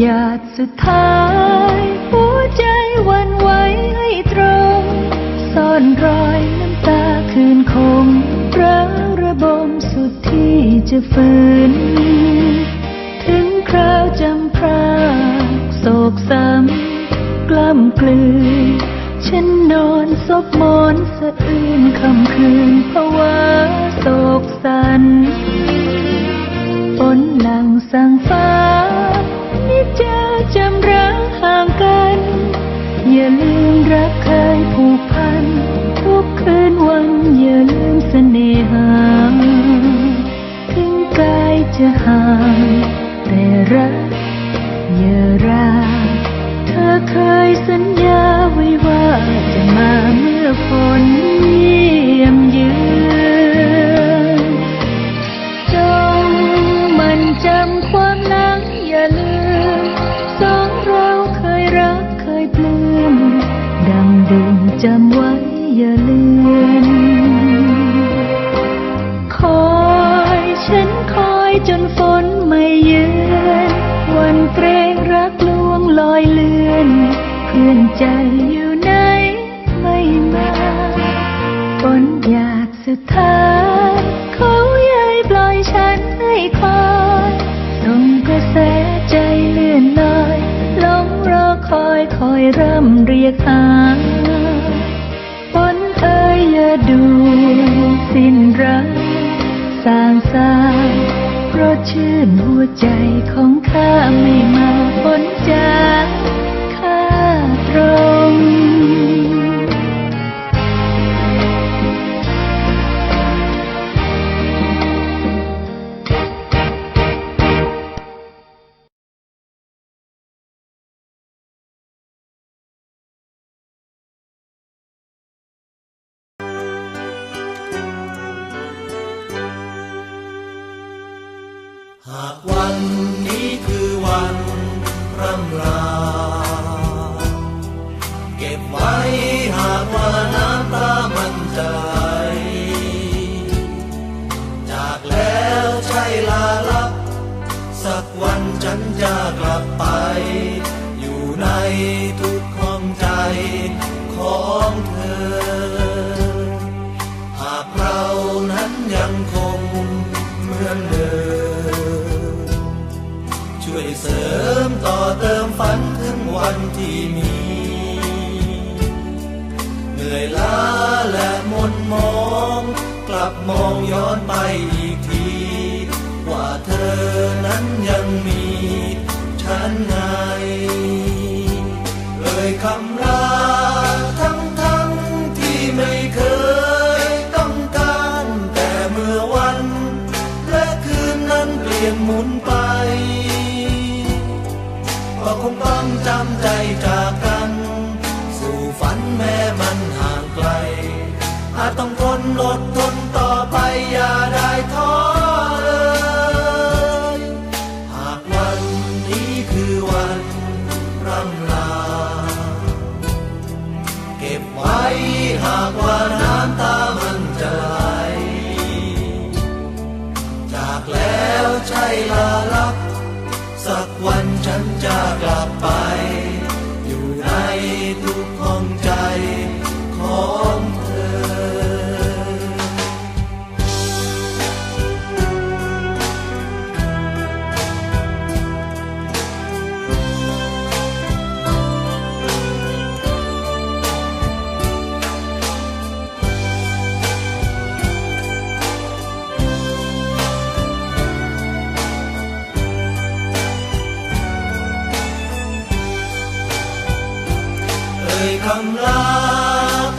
หยาดสุดท้าย หัวใจวันไหวให้ตรง ซ่อนรอยน้ำตาคืนคงร้าระบมสุดที่จะฝืน ถึงคราวจำพรากโศกซ้ำกล้ำกลืน ฉันนอนซบมอนสะอื้นคำคืนภาวะโศกสันฝนหลังสั่งฟ้า เจะจำรักห่างกัน อย่าลืมรักเคร จำไว้อย่าลืม คอยฉันคอยจนฝนไม่เยือนวันเกรงรักลวงลอยเลือน เพื่อนใจอยู่ไหนไม่มาฝนหยาดสุดท้ายเขาใหญ่ปล่อยฉันให้คอยส่งกระแสใจเลื่อนลอยลงรอคอยคอยร่ำเรียกหา ดูสิ้นรักสางสาเพราะชื่นหัวใจของข้าไม่มาฝนจากข้าตรง หากวันนี้คือวันร่ำลา เก็บไว้หากว่าน้ำตามันจะไหลจากแล้วใช่ลาลับ สักวันฉันจะกลับไป อยู่ในทุกห้องใจของเธอ วันที่มี เหนื่อยล้าและมนมอง กลับมองย้อนไปอีกที ว่าเธอนั้นยังมี ฉันไง เก็บไว้หากว่าน้ำตามันจะไหลจากแล้วใช่ลา คำลา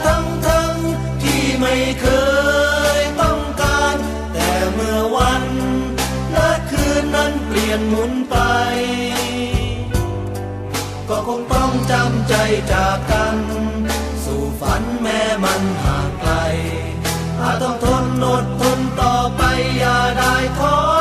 ทั้งทั้งที่ไม่เคยต้องการ แต่เมื่อวันและคืนนั้นเปลี่ยนหมุนไป ก็คงต้องจำใจจากกัน สู่ฝันแม้มันห่างไกลอาจต้องทนอดทนต่อไปอย่าได้ท้อ